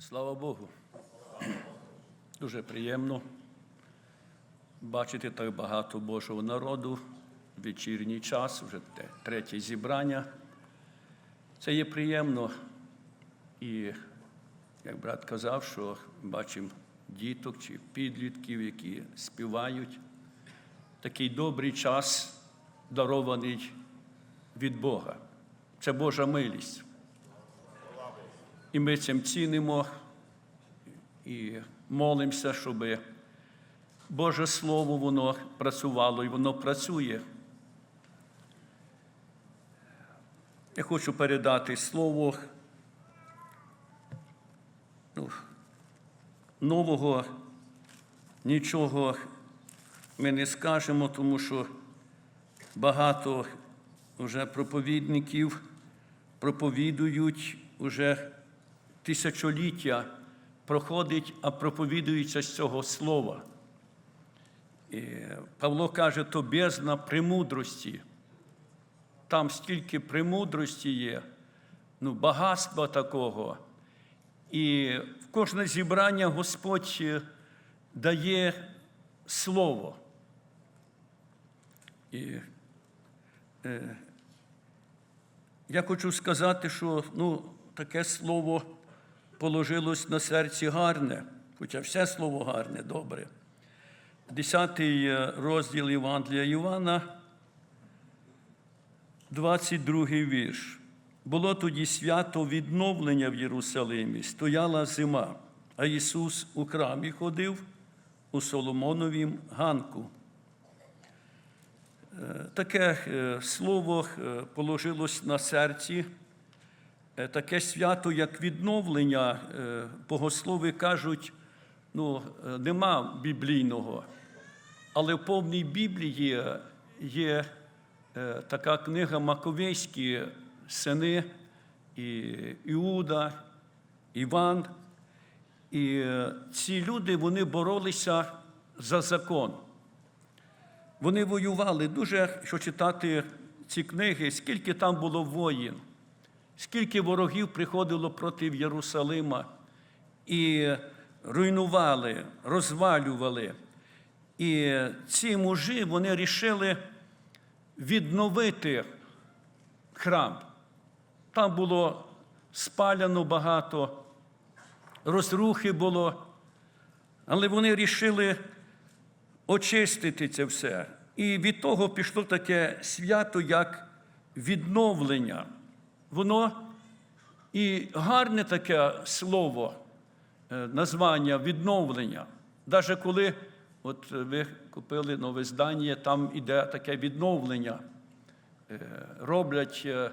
Слава Богу. Дуже приємно бачити так багато Божого народу. Вечірній час, вже третє зібрання. Це є приємно. І, як брат казав, що бачимо діток чи підлітків, які співають. Такий добрий час, дарований від Бога. Це Божа милість. І ми цим цінимо і молимося, щоб Боже Слово воно працювало і воно працює. Я хочу передати слово ну, нового нічого ми не скажемо, тому що багато вже проповідників проповідують уже тисячоліття проходить, а проповідується з цього слова. І Павло каже, то бездна премудрості. Там стільки премудрості є, ну, багатства такого. І в кожне зібрання Господь е, дає слово. І е, я хочу сказати, що ну, таке слово положилось на серці гарне, хоча все слово гарне, добре. Десятий розділ Євангелія Івана, 22 вірш. Було тоді свято відновлення в Єрусалимі, стояла зима, а Ісус у храмі ходив у Соломоновім ганку. Е, Таке е, слово е, положилось на серці, Е, таке свято, як відновлення, е, богослови кажуть, ну, е, нема біблійного, але в повній Біблії є е, така книга Маковейські сини і Іуда, Іван. І е, ці люди вони боролися за закон. Вони воювали дуже, що читати ці книги, скільки там було воїн, скільки ворогів приходило проти Єрусалима і руйнували, розвалювали. І ці мужі вони рішили відновити храм. Там було спаляно багато, розрухи було, але вони рішили очистити це все. І від того пішло таке свято, як відновлення. Воно і гарне таке слово, е, названня відновлення. Навіть коли от ви купили нове здання, там іде таке відновлення. Е, Роблять е,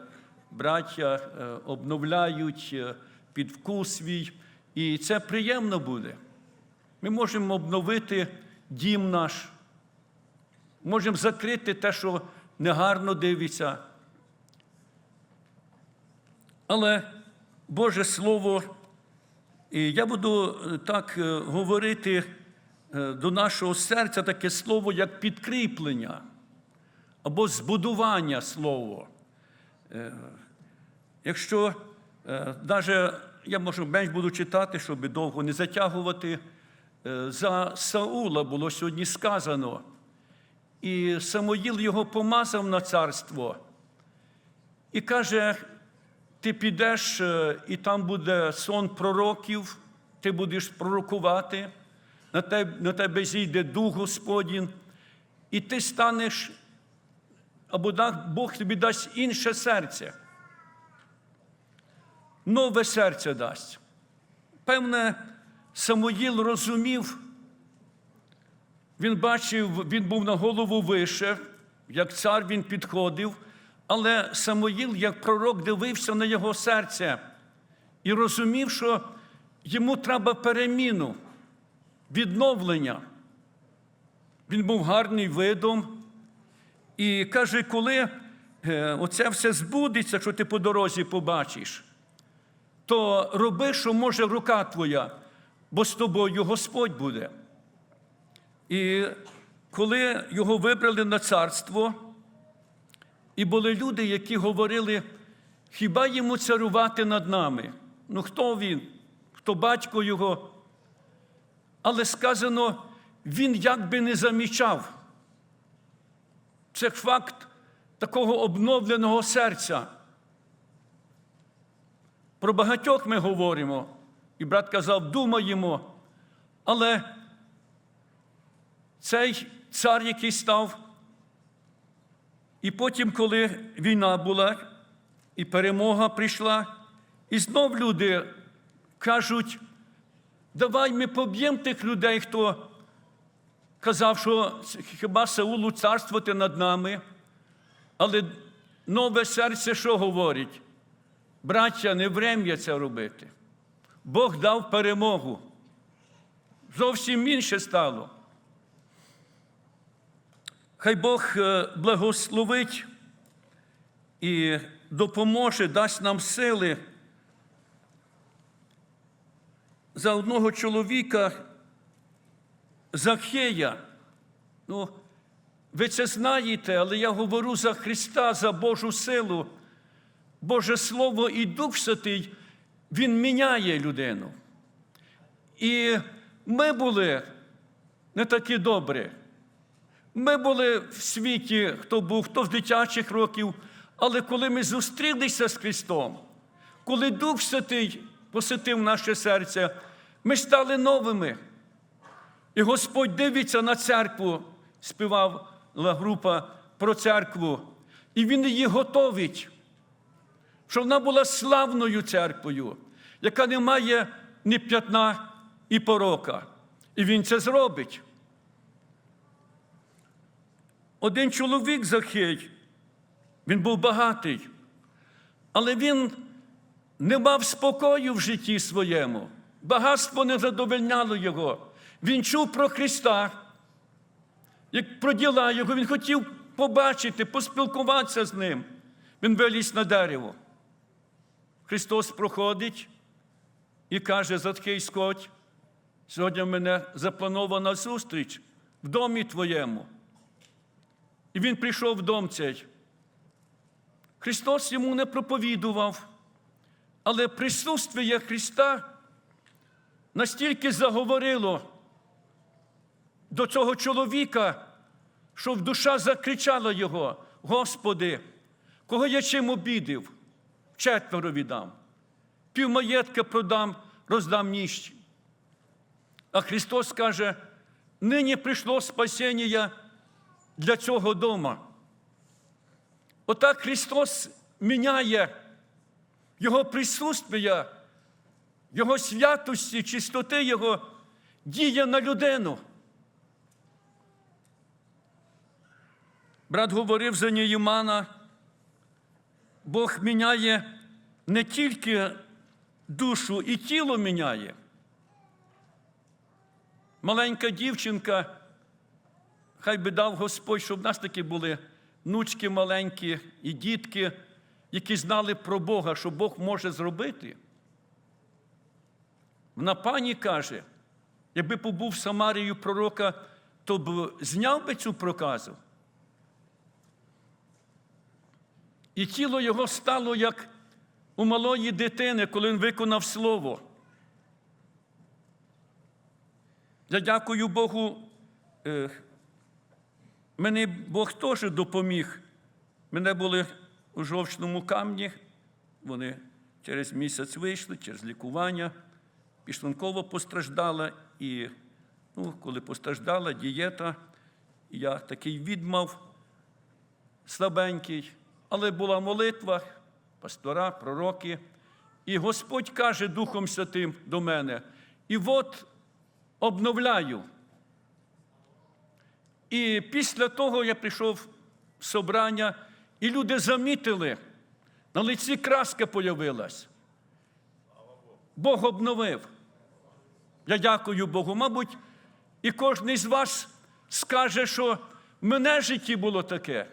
браття, е, обновляють е, під вкус свій. І це приємно буде. Ми можемо обновити дім наш, можемо закрити те, що негарно дивиться. Але Боже Слово, я буду е, так е, говорити е, до нашого серця таке слово, як підкріплення або збудування слово. Е, Якщо навіть я можу менш буду читати, щоб довго не затягувати, за Саула було сьогодні сказано. І Самоїл його помазав на царство і каже: ти підеш, е, і там буде сон пророків, ти будеш пророкувати, на тебе, на тебе зійде Дух Господін, і ти станеш, або Бог тобі дасть інше серце. Нове серце дасть. Певне, Самоїл розумів, він бачив, він був на голову вище, як цар він підходив, але Самоїл, як пророк, дивився на його серце і розумів, що йому треба переміну, відновлення. Він був гарний видом. І каже, коли е, оце все збудеться, що ти по дорозі побачиш, то роби, що може рука твоя, бо з тобою Господь буде. І коли його вибрали на царство, і були люди, які говорили, хіба йому царювати над нами? Ну хто він? хто батько його. Але сказано, він якби не замічав. Це факт такого обновленого серця. Про багатьох ми говоримо, і брат казав, думаємо, але цей цар, який став, і потім, коли війна була, і перемога прийшла, і знов люди кажуть, давай ми поб'ємо тих людей, хто казав, що хіба Саулу царствувати над нами. Але нове серце що говорить? Браття, не врем'я це робити. Бог дав перемогу. Зовсім інше стало. Хай Бог е, благословить і допоможе, дасть нам сили. За одного чоловіка Захея. Ну, ви це знаєте, але я говорю за Христа, за Божу силу. Боже Слово і Дух Святий, Він міняє людину. І ми були не такі добрі. Ми були в світі, хто був, хто з дитячих років, але коли ми зустрілися з Христом, коли Дух Святий посетив наше серце, ми стали новими. І Господь дивиться на церкву, співала група про церкву, і Він її готовить, щоб вона була славною церквою, яка не має ні п'ятна і порока. І Він це зробить. Один чоловік Захей, він був багатий, але він не мав спокою в житті своєму. Багатство не задовольняло його. Він чув про Христа, як про діла Його, він хотів побачити, поспілкуватися з ним. Він виліз на дерево. Христос проходить і каже, Заткий скоть, сьогодні в мене запланована зустріч в домі твоєму. І він прийшов в дом цей. Христос йому не проповідував, але присутствие Христа настільки заговорило до цього чоловіка, що в душа закричала його: Господи, кого я чим обідив, четверо віддам, півмаєтка продам, роздам ніщі. А Христос каже: нині прийшло спасіння для цього дома. Отак Христос міняє Його присутствие, Його святості, чистоти Його діє на людину. Брат говорив за Неїмана, Бог міняє не тільки душу і тіло міняє. Маленька дівчинка, хай би дав Господь, щоб в нас такі були внучки маленькі і дітки, які знали про Бога, що Бог може зробити. Вона пані каже, якби побув Самарію пророка, то б зняв би цю проказу. І тіло його стало як у малої дитини, коли він виконав слово. Я дякую Богу. Мені Бог теж допоміг. Мене були у жовчному камні. Вони через місяць вийшли, через лікування. Пішлунково постраждала. І ну, коли постраждала дієта, я такий відмав слабенький. Але була молитва, пастора, пророки. І Господь каже Духом Святим до мене: і от обновляю. І після того я прийшов в собрання, і люди замітили, на лиці краска появилась. Бог обновив. Я дякую Богу. Мабуть, і кожен із вас скаже, що в мене в житті було таке.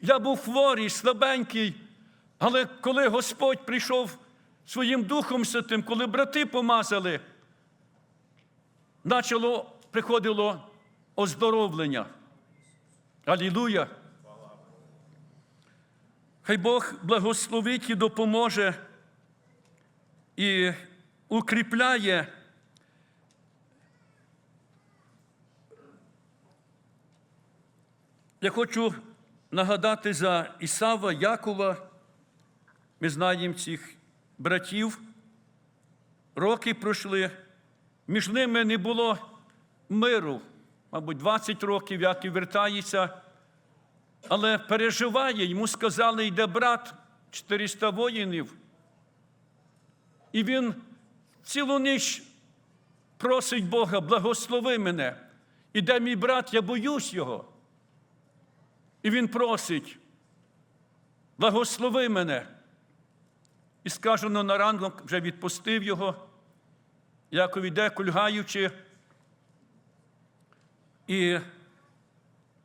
Я був хворий, слабенький, але коли Господь прийшов своїм Духом Святим, коли брати помазали, почало, приходило оздоровлення. Алілуя! Хай Бог благословить і допоможе. І укріпляє. Я хочу нагадати за Ісава, Якова. Ми знаємо цих братів. Роки пройшли, між ними не було миру. Мабуть, 20 років, як і вертається, але переживає, йому сказали, йде брат 400 воїнів. І він цілу ніч просить Бога, благослови мене. Іде мій брат, я боюсь його. І він просить, благослови мене. І сказано на ранок вже відпустив його, Яков іде, кульгаючи. І,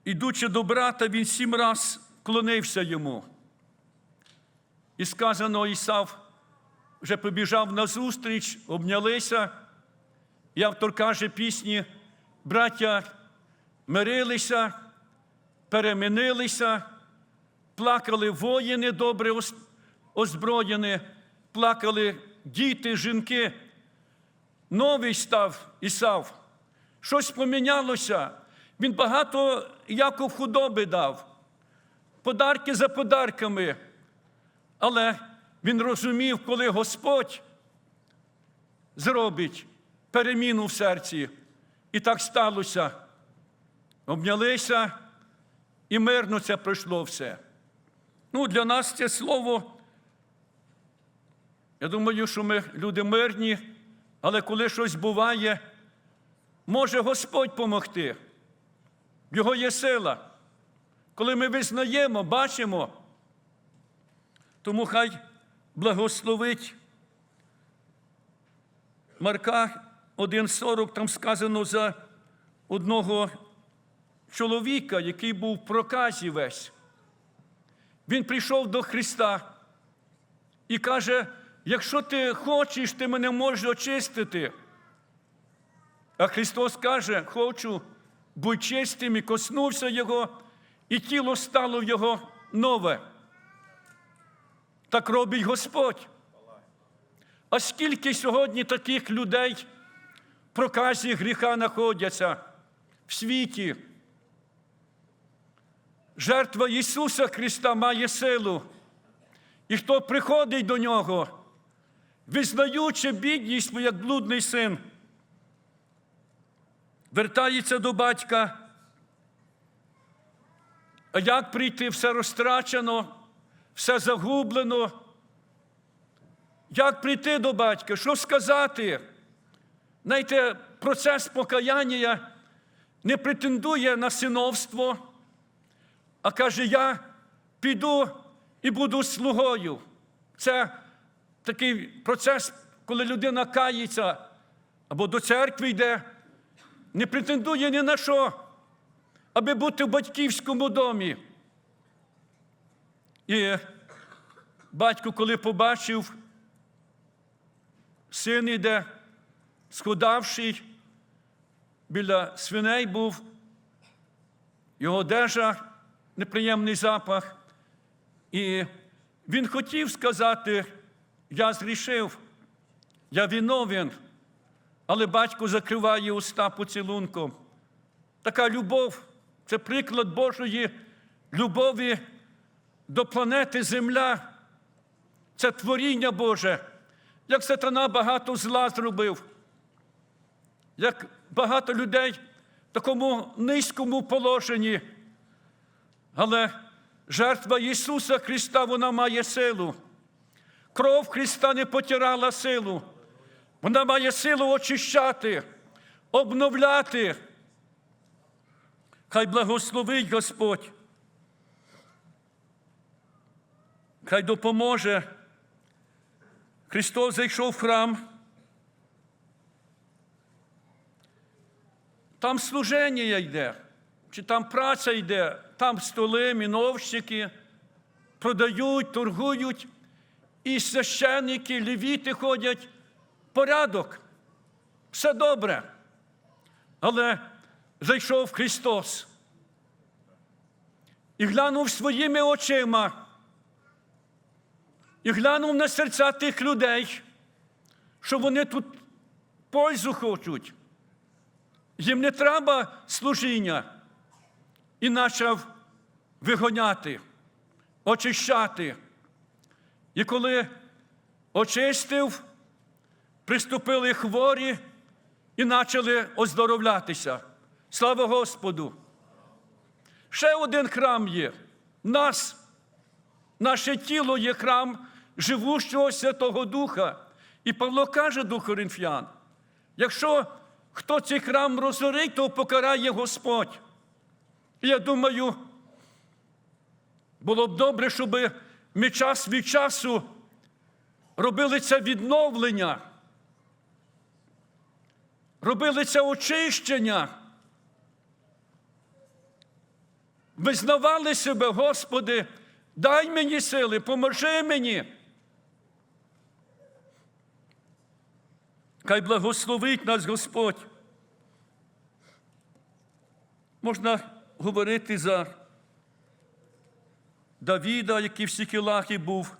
ідучи до брата, він сім раз клонився йому. І сказано, Ісав вже побіжав назустріч, обнялися. І автор каже пісні, браття мирилися, перемінилися, плакали воїни добре озброєні, плакали діти, жінки. Новий став Ісав. Щось помінялося. Він багато Яков худоби дав, подарки за подарками. Але він розумів, коли Господь зробить переміну в серці. І так сталося. Обнялися, і мирно це пройшло все. Ну, для нас це слово. Я думаю, що ми люди мирні, але коли щось буває, може Господь помогти. Його є сила. Коли ми визнаємо, бачимо, тому хай благословить Марка 1,40, там сказано за одного чоловіка, який був в проказі весь. Він прийшов до Христа і каже: якщо ти хочеш, ти мене можеш очистити. А Христос каже: Хочу, будь чистим, і коснувся Його, і тіло стало в Його нове. Так робить Господь. А скільки сьогодні таких людей в проказі гріха знаходяться в світі? Жертва Ісуса Христа має силу. І хто приходить до Нього, визнаючи бідність, як блудний син, вертається до батька. А як прийти все розтрачено, все загублено? Як прийти до батька? Що сказати? Знаєте, процес покаяння не претендує на синовство, а каже, я піду і буду слугою. Це такий процес, коли людина кається або до церкви йде, не претендує ні на що, аби бути в батьківському домі. І батько, коли побачив, син іде, сходавший, біля свиней був, його одежа, неприємний запах. І він хотів сказати, я зрішив, я виновен, але батько закриває уста поцілунком. Така любов це приклад Божої любові до планети Земля. Це творіння Боже. Як сатана багато зла зробив, як багато людей в такому низькому положенні. Але жертва Ісуса Христа вона має силу. Кров Христа не потирала силу. Вона має силу очищати, обновляти. Хай благословить Господь. Хай допоможе. Христос зайшов в храм. Там служення йде, чи там праця йде, там столи, міновщики продають, торгують, і священники, левіти ходять. Порядок. Все добре. Але зайшов Христос і глянув своїми очима, і глянув на серця тих людей, що вони тут пользу хочуть. Їм не треба служіння. І почав вигоняти, очищати. І коли очистив, приступили хворі і почали оздоровлятися. Слава Господу! Ще один храм є. Нас, наше тіло є храм живущого Святого Духа. І Павло каже до Коринфян: якщо хто цей храм розорить, то покарає Господь. І я думаю, було б добре, щоб ми час від часу робили це відновлення, робили це очищення. Визнавали себе, Господи, дай мені сили, поможи мені. Хай благословить нас Господь. Можна говорити за Давіда, який в Сікілахі був.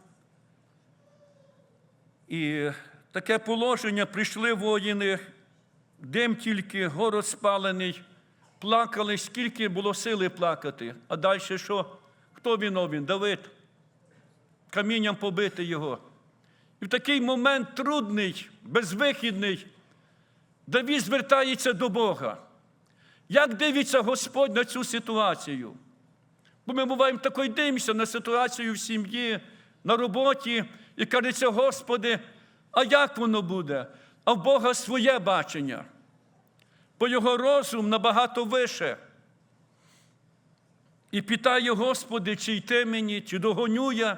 І таке положення прийшли воїни, дим тільки, город спалений, плакали, скільки було сили плакати. А далі що? Хто виновен? Давид. Камінням побити його. І в такий момент трудний, безвихідний, Давід звертається до Бога. Як дивиться Господь на цю ситуацію? Бо ми буваємо тако й дивимося на ситуацію в сім'ї, на роботі, і кажеться, Господи, а як воно буде? А в Бога своє бачення. Бо його розум набагато вище. І питає, Господи, чи йти мені, чи догоню я?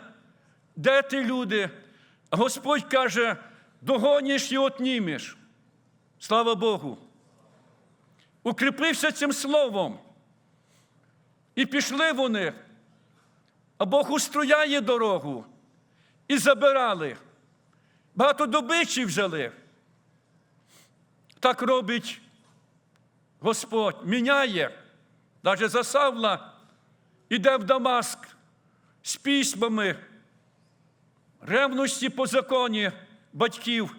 Де ти люди? А Господь каже, догоніш і отнімеш. Слава Богу. Укріпився цим словом. І пішли вони, а Бог устрояє дорогу і забирали. Багато добичі взяли. Так робить Господь, міняє. Навіть за Савла іде в Дамаск з письмами, ревності по законі батьків.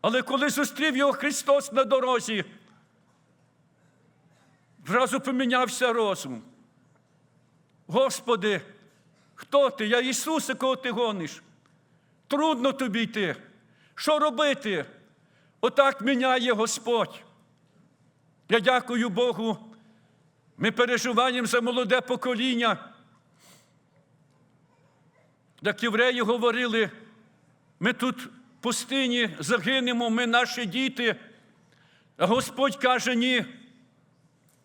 Але коли зустрів його Христос на дорозі, Зразу помінявся розум. Господи, хто ти? Я Ісусе, кого ти гониш? Трудно тобі йти. Що робити? Отак міняє Господь. Я дякую Богу. Ми переживаємо за молоде покоління. Як євреї говорили, ми тут в пустині загинемо, ми наші діти. А Господь каже, ні.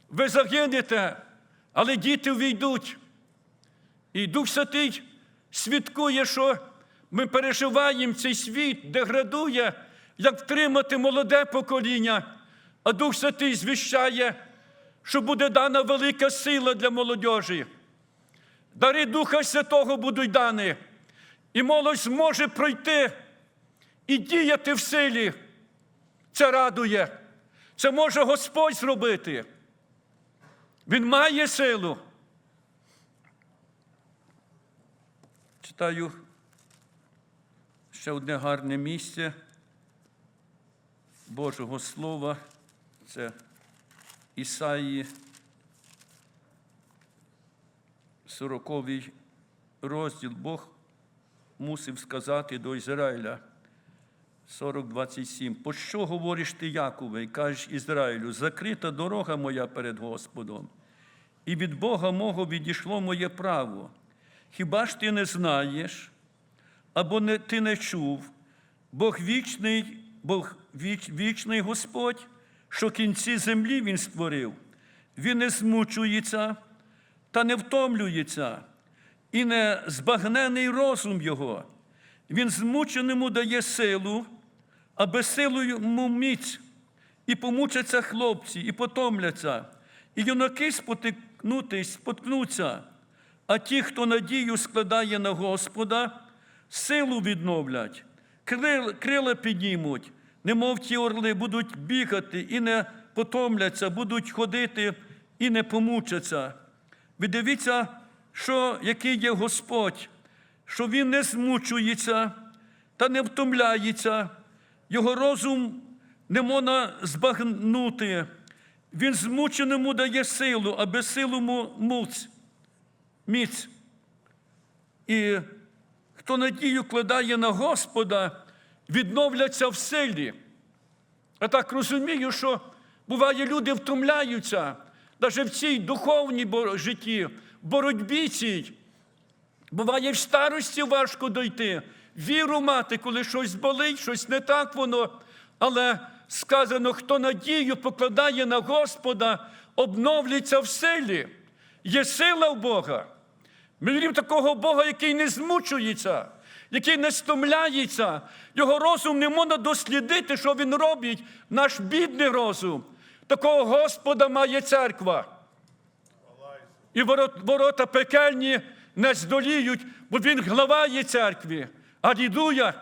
Ви загинете, але діти війдуть. І Дух Святий свідкує, що ми переживаємо цей світ, деградує, як втримати молоде покоління, а Дух Святий звіщає, що буде дана велика сила для молодежі. Дари Духа Святого будуть дані, і молодь зможе пройти і діяти в силі. Це радує. Це може Господь зробити. Він має силу. Читаю ще одне гарне місце Божого Слова. Це Ісаї, 40 розділ Бог мусив сказати до Ізраїля. 40-27. По говориш ти, Якове, і кажеш Ізраїлю, закрита дорога моя перед Господом, і від Бога мого відійшло моє право. Хіба ж ти не знаєш, або не, ти не чув, Бог вічний, Бог віч, вічний Господь, що кінці землі Він створив, Він не змучується та не втомлюється, і не збагнений розум Його. Він змученому дає силу, а безсилу йому міць, і помучаться хлопці, і потомляться, і юнаки спотикнутись, споткнуться, а ті, хто надію складає на Господа, силу відновлять, крила, піднімуть, немов ті орли, будуть бігати і не потомляться, будуть ходити і не помучаться. Ви дивіться, що який є Господь, що Він не змучується та не втомляється, його розум не можна збагнути. Він змученому дає силу, а без силу муць, міць. І хто надію кладає на Господа, відновляться в силі. Я так розумію, що буває, люди втомляються, навіть в цій духовній житті, в боротьбі цій. Буває, в старості важко дойти, віру мати, коли щось болить, щось не так воно. Але сказано, хто надію покладає на Господа, обновлюється в силі. Є сила в Бога. Ми віримо такого Бога, який не змучується, який не стомляється. Його розум не можна дослідити, що він робить, наш бідний розум. Такого Господа має церква. І ворота пекельні не здоліють, бо він глава є церкві. Алілуя!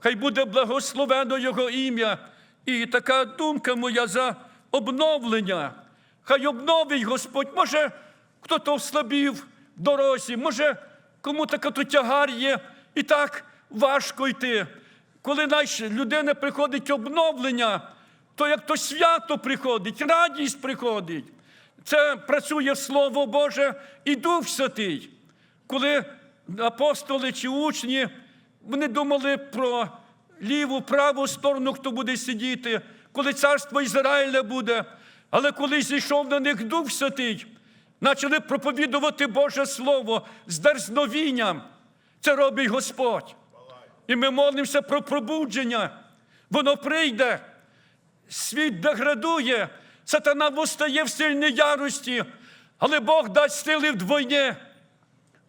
Хай буде благословено Його ім'я. І така думка моя за обновлення. Хай обновить Господь. Може, хто-то ослабів в дорозі, може, кому така то тягар є, і так важко йти. Коли людина приходить обновлення, то як то свято приходить, радість приходить. Це працює Слово Боже і Дух Святий. Коли апостоли чи учні, вони думали про ліву, праву сторону, хто буде сидіти, коли царство Ізраїля буде. Але коли зійшов на них Дух Святий, почали проповідувати Боже Слово з дерзновінням. Це робить Господь. І ми молимося про пробудження. Воно прийде. Світ деградує, сатана востає в сильній ярості, але Бог дасть сили вдвойне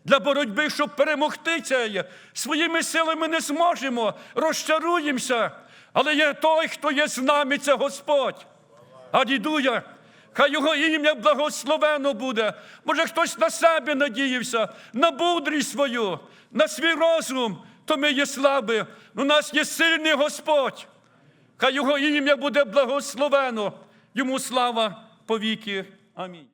для боротьби, щоб перемогти це. Своїми силами не зможемо, розчаруємося. Але є той, хто є з нами, це Господь. Алілуя! Хай його ім'я благословено буде. Може, хтось на себе надіявся, на мудрість свою, на свій розум, то ми є слабі. У нас є сильний Господь. Хай його ім'я буде благословено. Йому слава повіки. Амінь.